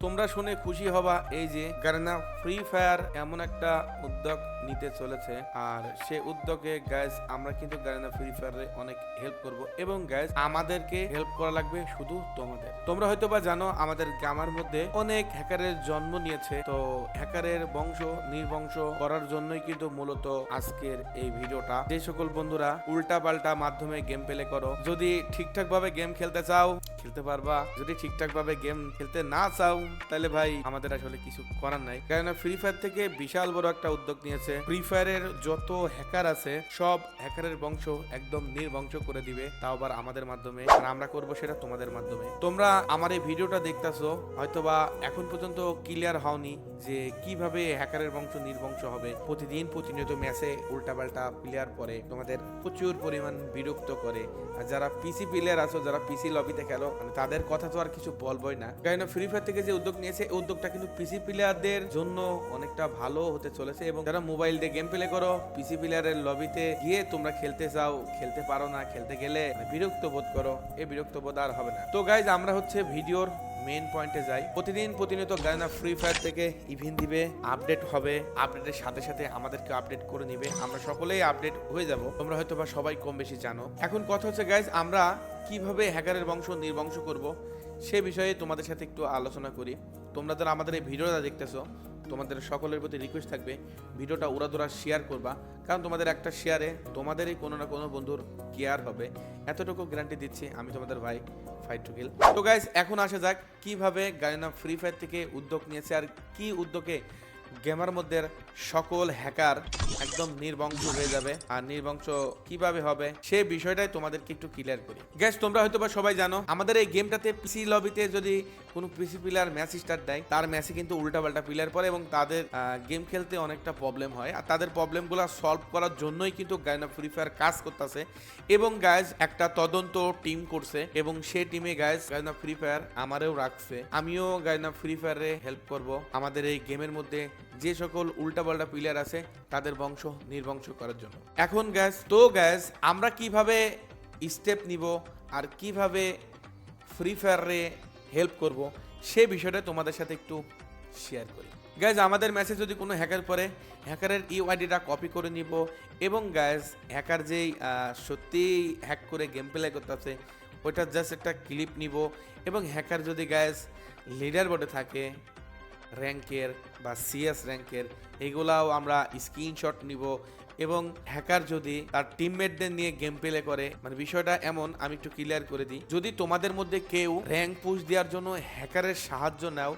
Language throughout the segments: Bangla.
তোমরা শুনে খুশি হবা এই যে গার্না ফ্রি ফায়ার এমন একটা উদ্যোগ নিতে চলেছে। আর সে উদ্যোগে গাইজ আমরা কিন্তু গার্না ফ্রি ফায়ারে অনেক হেল্প করব। এবং গাইজ আমাদেরকে হেল্প করা লাগবে শুধু তোমাদের। তোমরা হয়তো বা জানো, আমাদের গ্রামের মধ্যে অনেক হ্যাকারের জন্ম নিয়েছে। তো হ্যাকারের বংশ নির্বংশ করার জন্যই কিন্তু মূলত আজকের এই ভিডিওটা। যে সকল বন্ধুরা উল্টা পাল্টা মাধ্যমে গেম প্লে করো, যদি ঠিকঠাক ভাবে গেম খেলতে চাও, খেলতে পারবা। যদি ঠিকঠাক ভাবে গেম খেলতে না চাও, তাহলে ভাই, আমাদের আসলে কিছু করার নাই। কারণ ফ্রি ফায়ার থেকে বিশাল বড় একটা উদ্যোগ নিয়েছে। ফ্রি ফায়ারের যত হ্যাকার আছে, সব হ্যাকারের বংশ একদম নির্বংশ করে দিবে। তাও আবার আমাদের মাধ্যমে। আর আমরা করব সেটা তোমাদের মাধ্যমে। তোমরা আমার এই ভিডিওটা দেখতাছো, হয়তোবা এখন পর্যন্ত ক্লিয়ার হওনি যে কীভাবে হ্যাকারের বংশ নির্বংশ হবে। প্রতিদিন প্রতিনিয়ত ম্যাচে উল্টাপাল্টা প্লেয়ার পরে তোমাদের প্রচুর পরিমাণ বিরক্ত করে। আর যারা পিসি প্লেয়ার আছো, যারা পিসি লবিতে খেলো মানে তাদের কথা তো আর কিছু বলবোই না। কারণ ফ্রি ফায়ার থেকে যে উদ্যোগ নিয়েছে, এই উদ্যোগটা কিন্তু পিসি প্লেয়ারদের জন্য অনেকটা ভালো হতে চলেছে এবং যারা মোবাইল দিয়ে গেম প্লে করো পিসি প্লেয়ারের লবিতে গিয়ে তোমরা খেলতে চাও, খেলতে পারো না, খেলতে গেলে মানে বিরক্ত বোধ করো, এই বিরক্ত বোধ আর হবে না। তো গাইজ আমরা হচ্ছে ভিডিওর মেন পয়েন্টে যাই। প্রতিদিন প্রতিনিয়ত গায়না ফ্রি ফায়ার থেকে ইভেন্ট দিবে আপডেট হবে আপডেটের সাথে সাথে আমাদেরকে আপডেট করে নিবে। আমরা সকলেই আপডেট হয়ে যাব। তোমরা হয়তো বা সবাই কম বেশি জানো। এখন কথা হচ্ছে গাইজ আমরা কীভাবে হ্যাকারের বংশ নির্বংশ করব, সে বিষয়ে তোমাদের সাথে একটু আলোচনা করি। তোমরা যারা আমাদের এই ভিডিওটা দেখতেছো, তোমাদের সকলের প্রতি রিকোয়েস্ট থাকবে, ভিডিওটা উড়াদুরা শেয়ার করবা। কারণ তোমাদের একটা শেয়ারে তোমাদেরই কোনো না কোনো বন্ধুর কেয়ার হবে। এতটুকু গ্যারান্টি দিচ্ছি আমি তোমাদের ভাই ফাইট টু কিল তো গাইজ এখন আসা যাক কীভাবে গায়না ফ্রি ফায়ার থেকে উদ্যোগ নিয়েছে আর কি উদ্যোগে গেমার মধ্যে সকল হ্যাকার একদম নির্বংশ হয়ে যাবে। আর নির্বংশ কীভাবে হবে, সে বিষয়টাই তোমাদেরকে একটু ক্লিয়ার করি। গ্যাস তোমরা হয়তো বা সবাই জানো, আমাদের এই গেমটাতে পিসি লবিতে যদি কোনো পিসি প্লেয়ার ম্যাচ স্টার্ট দেয়, তার ম্যাচে কিন্তু উল্টাপাল্টা প্লেয়ার পরে এবং তাদের গেম খেলতে অনেকটা প্রবলেম হয়। আর তাদের প্রবলেমগুলো সলভ করার জন্যই কিন্তু গায়না ফ্রি ফায়ার কাজ করতেছে। এবং গাইজ একটা তদন্ত টিম করছে এবং সেই টিমে গাইজ গায়না ফ্রি ফায়ার আমারও রাখছে। আমিও গায়না ফ্রি ফায়ারে হেল্প করব। আমাদের এই গেমের মধ্যে যে সকল উল্টাপাল্টা পিলার আছে তাদের বংশ নির্বংশ করার জন্য। এখন গ্যাস তো গ্যাস আমরা কীভাবে স্টেপ নিব আর কীভাবে ফ্রি ফায়ারে হেল্প করব সে বিষয়টা তোমাদের সাথে একটু শেয়ার করি। গ্যাস আমাদের ম্যাচে যদি কোনো হ্যাকার পরে হ্যাকারের ইউআইডিটা কপি করে নিব এবং গ্যাস হ্যাকার যেই আহ, সত্যিই হ্যাক করে গেম প্লে করতেছে ওইটার জাস্ট একটা ক্লিপ নিব এবং হ্যাকার যদি গ্যাস লিডার বোর্ডে থাকে র্যাঙ্কের বা সিএস র্যাঙ্কের, এগুলাও আমরা স্ক্রিনশট নিব এবং হ্যাকার যদি তার টিমমেটদের নিয়ে গেম প্লে করে মানে বিষয়টা এমন, আমি একটু ক্লিয়ার করে দিই। যদি তোমাদের মধ্যে কেউ র্যাঙ্ক পুশ দেওয়ার জন্য হ্যাকারের সাহায্য নাও,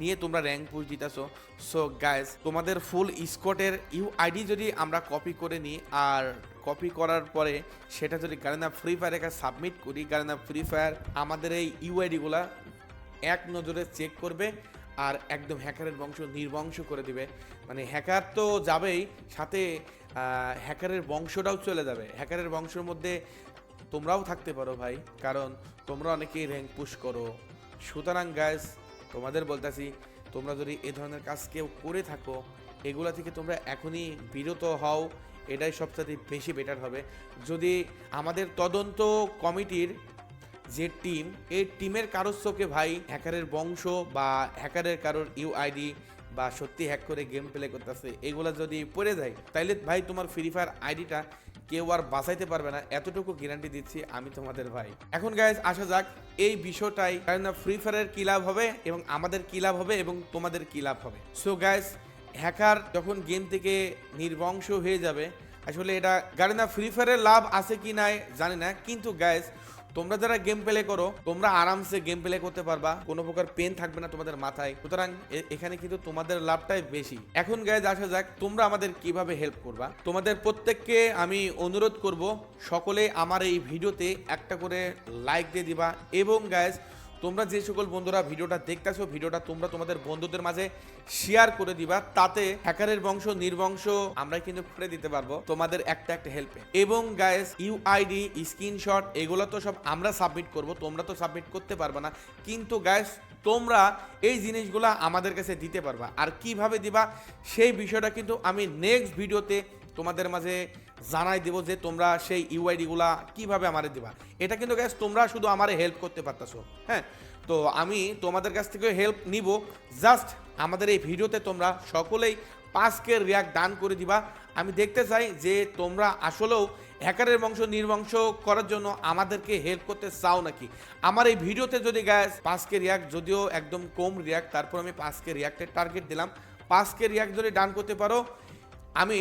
নিয়ে তোমরা র্যাঙ্ক পুশ দিতেছো সো গাইস তোমাদের ফুল স্কটের ইউ আইডি যদি আমরা কপি করে নিই, আর কপি করার পরে সেটা যদি গার্না ফ্রি ফায়ারে সাবমিট করি গার্না ফ্রি ফায়ার আমাদের এই ইউআইডিগুলা এক নজরে চেক করবে আর একদম হ্যাকারের বংশ নির্বংশ করে দিবে। মানে হ্যাকার তো যাবেই, সাথে হ্যাকারের বংশটাও চলে যাবে। হ্যাকারের বংশের মধ্যে তোমরাও থাকতে পারো ভাই, কারণ তোমরা অনেকেই র্যাঙ্ক পুশ করো। সুতরাং গাইস তোমাদের বলতেছি, তোমরা যদি এ ধরনের কাজ কেউ করে থাকো, এগুলা থেকে তোমরা এখনই বিরত হও, এটাই সবচেয়ে বেশি বেটার হবে। যদি আমাদের তদন্ত কমিটির যে টিম, এই টিমের কারোর চোখে ভাই হ্যাকারের বংশ বা হ্যাকারের কারোর ইউআইডি বা সত্যি হ্যাক করে গেম প্লে করতেছে, এগুলা যদি পড়ে যায়, তাইলে ভাই তোমার ফ্রি ফায়ার আইডিটা কেউ আর বাঁচাইতে পারবে না। এতটুকু গ্যারান্টি দিচ্ছি আমি তোমাদের ভাই। এখন গাইজ আসা যাক, এই বিষয়টাই কারণ ফ্রি ফায়ারের কি লাভ হবে এবং আমাদের কি লাভ হবে এবং তোমাদের কি লাভ হবে। সো গাইজ হ্যাকার যখন গেম থেকে নির্বংশ হয়ে যাবে, আসলে এটা গাড়ি না ফ্রি ফায়ারের লাভ আছে কি নাই জানি না, কিন্তু গাইজ তোমরা যারা গেম প্লে করো, তোমরা আরামসে গেম প্লে করতে পারবা। কোনো প্রকার পেন থাকবে না তোমাদের মাথায়। সুতরাং এখানে কিন্তু তোমাদের লাভটাই বেশি। এখন গায়ে আসা যাক, তোমরা আমাদের কীভাবে হেল্প করবা। তোমাদের প্রত্যেককে আমি অনুরোধ করব, সকলে আমার এই ভিডিওতে একটা করে লাইক দিয়ে দিবা। এবং গাইজ তোমরা যে সকল বন্ধুরা ভিডিওটা দেখতেছো, ভিডিওটা তোমরা তোমাদের বন্ধুদের মাঝে শেয়ার করে দিবা, তাতে হ্যাকারের বংশ, নির্বংশ আমরা কিন্তু করে দিতে পারব তোমাদের একটা একটা হেল্পে এবং গাইস ইউআইডি স্ক্রিনশট এগুলো তো সব আমরা সাবমিট করব, তোমরা তো সাবমিট করতে পারবে না। কিন্তু গাইস তোমরা এই জিনিসগুলো আমাদের কাছে দিতে পারবা। আর কীভাবে দিবা, সেই বিষয়টা কিন্তু আমি নেক্সট ভিডিওতে তোমাদের মাঝে জানাই দেবো যে তোমরা সেই ইউআইডিগুলা কীভাবে আমারে দিবা। এটা কিন্তু গ্যাস তোমরা শুধু আমারে হেল্প করতে পারতাছো হ্যাঁ? তো আমি তোমাদের কাছ থেকে হেল্প নিব। জাস্ট আমাদের এই ভিডিওতে তোমরা সকলেই পাঁচকে রিয়াক্ট দান করে দিবা। আমি দেখতে চাই যে তোমরা আসলেও হ্যাকারের বংশ, নির্বংশ করার জন্য আমাদেরকে হেল্প করতে চাও নাকি? আমার এই ভিডিওতে যদি গ্যাস পাঁচকে রিয়াক্ট যদিও একদম কম রিয়াক্ট তারপর আমি পাঁচকে রিয়াক্টের টার্গেট দিলাম। পাঁচকে রিয়াক্ট যদি ডান করতে পারো, আমি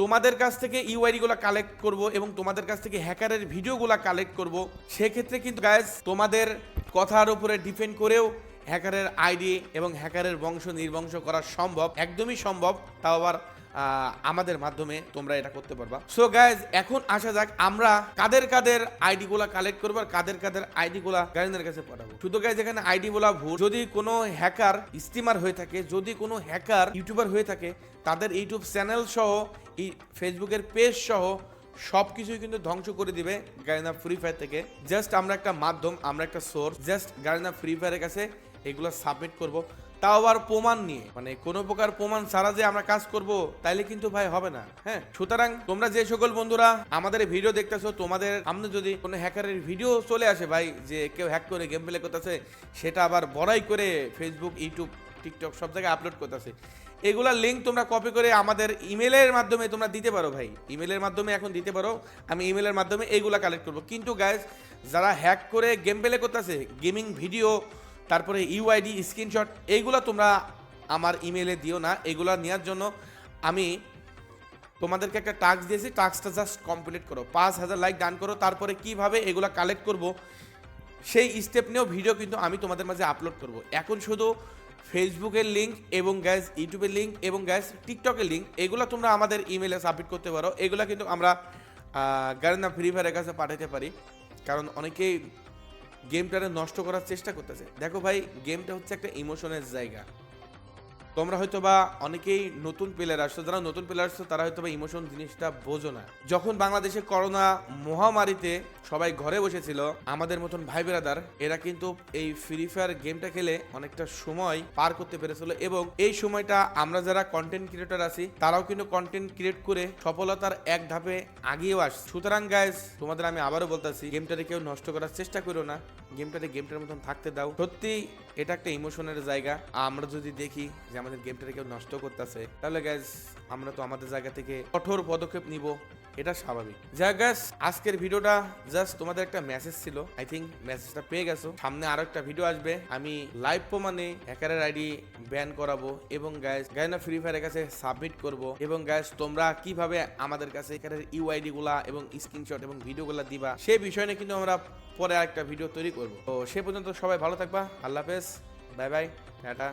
তোমাদের কাছ থেকে ইউআইডিগুলো কালেক্ট করব এবং তোমাদের কাছ থেকে হ্যাকারের ভিডিওগুলো কালেক্ট করব, সেক্ষেত্রে কিন্তু গাইজ তোমাদের কথার উপরে ডিপেন্ড করেও হ্যাকারের আইডি এবং হ্যাকারের বংশ নির্বংশ করা সম্ভব, একদমই সম্ভব, তাও আবার আমাদের মাধ্যমে তোমরা এটা করতে পারবা। সো গাইজ এখন আসা যাক, আমরা কাদের কাদের আইডি গুলা কালেক্ট করব আর কাদের কাদের আইডি গুলা কাছে পাঠাবো। শুধু গাইজ এখানে আইডি বলা ভুল। যদি কোনো হ্যাকার স্টিমার হয়ে থাকে, যদি কোনো হ্যাকার ইউটিউবার হয়ে থাকে, তাদের ইউটিউব চ্যানেল সহ এই ফেসবুকের পেজ সহ সব কিছুই কিন্তু ধ্বংস করে দিবে গার্জেনা ফ্রি ফায়ার থেকে। জাস্ট আমরা একটা মাধ্যম, আমরা একটা সোর্স জাস্ট গার্জেনা ফ্রি ফায়ারের কাছে এগুলো সাবমিট করব। তাও আবার প্রমাণ নিয়ে মানে কোনো প্রকার প্রমাণ ছাড়া যে আমরা কাজ করব, তাইলে কিন্তু ভাই হবে না হ্যাঁ? সুতরাং তোমরা যে সকল বন্ধুরা আমাদের ভিডিও দেখতেছো, তোমাদের সামনে যদি কোনো হ্যাকারের ভিডিও চলে আসে ভাই, যে কেউ হ্যাক করে গেম প্লে করতেছে, সেটা আবার বড়াই করে ফেসবুক ইউটিউব টিকটক, সব জায়গায় আপলোড করতেছে। এগুলার লিঙ্ক তোমরা কপি করে আমাদের ইমেলের মাধ্যমে তোমরা দিতে পারো ভাই। ইমেলের মাধ্যমে এখন দিতে পারো, আমি ইমেলের মাধ্যমে এইগুলা কালেক্ট করব। কিন্তু গাইজ যারা হ্যাক করে গেম প্লে করতেছে গেমিং ভিডিও তারপরে ইউআইডি স্ক্রিনশট এইগুলো তোমরা আমার ইমেলে দিও না। এগুলা নেওয়ার জন্য আমি তোমাদেরকে একটা টাস্ক দিয়েছি। টাস্কটা জাস্ট কমপ্লিট করো। পাঁচ হাজার লাইক ডান করো। তারপরে কীভাবে এগুলা কালেক্ট করব, সেই স্টেপ নিয়েও ভিডিও কিন্তু আমি তোমাদের মাঝে আপলোড করব। এখন শুধু ফেসবুকের লিঙ্ক এবং গ্যাস ইউটিউবের লিঙ্ক এবং গ্যাস টিকটকের লিঙ্ক এগুলো তোমরা আমাদের ইমেলে সাবমিট করতে পারো। এগুলো কিন্তু আমরা গার্না ফ্রি ফায়ারের কাছে পাঠাতে পারি। কারণ অনেকেই গেমটারে নষ্ট করার চেষ্টা করতেছে। দেখো ভাই গেমটা হচ্ছে একটা ইমোশনের জায়গা। তোমরা হয়তো বা অনেকেই নতুন প্লেয়ার আসছো, যারা নতুন প্লেয়ার আসছো, তারা হয়তো বা ইমোশন জিনিসটা বোঝো না। যখন বাংলাদেশে করোনা মহামারীতে সবাই ঘরে বসেছিল, আমাদের মতন ভাই বেরাদার, এরা কিন্তু এই ফ্রি ফায়ার গেমটা খেলে অনেকটা সময় পার করতে পেরেছিল এবং এই সময়টা আমরা যারা কন্টেন্ট ক্রিয়েটর আছি, তারাও কিন্তু কন্টেন্ট ক্রিয়েট করে সফলতার এক ধাপে আগিয়েও আস সুতরাং গাইজ তোমাদের আমি আবারও বলতেছি গেমটাকে কেউ নষ্ট করার চেষ্টা করো না। গেমটাতে গেমটার মতন থাকতে দাও। সত্যি, এটা একটা ইমোশনের জায়গা। আমরা যদি দেখি যে আমাদের গেমটাকে কেউ নষ্ট করতেছে, তাহলে গ্যাস আমরা তো আমাদের জায়গা থেকে কঠোর পদক্ষেপ নিব। এটা স্বাভাবিক। যা গ্যাস আজকের ভিডিওটা জাস্ট তোমাদের একটা মেসেজ ছিল। আই থিঙ্ক মেসেজটা পেয়ে গেছো। সামনে আরও একটা ভিডিও আসবে। আমি লাইভ প্রমাণে হ্যাকারের আইডি ব্যান করাবো এবং গ্যাস গায়না ফ্রি ফায়ারের কাছে সাবমিট করব। এবং গ্যাস তোমরা কীভাবে আমাদের কাছে হ্যাকারের ইউআইডি গুলা এবং স্ক্রিনশট এবং ভিডিওগুলা দিবা সেই বিষয় নিয়ে কিন্তু আমরা পরে আরেকটা ভিডিও তৈরি করব। তো সে পর্যন্ত সবাই ভালো থাকবা। আল্লাহ হাফেজ। Bye bye tata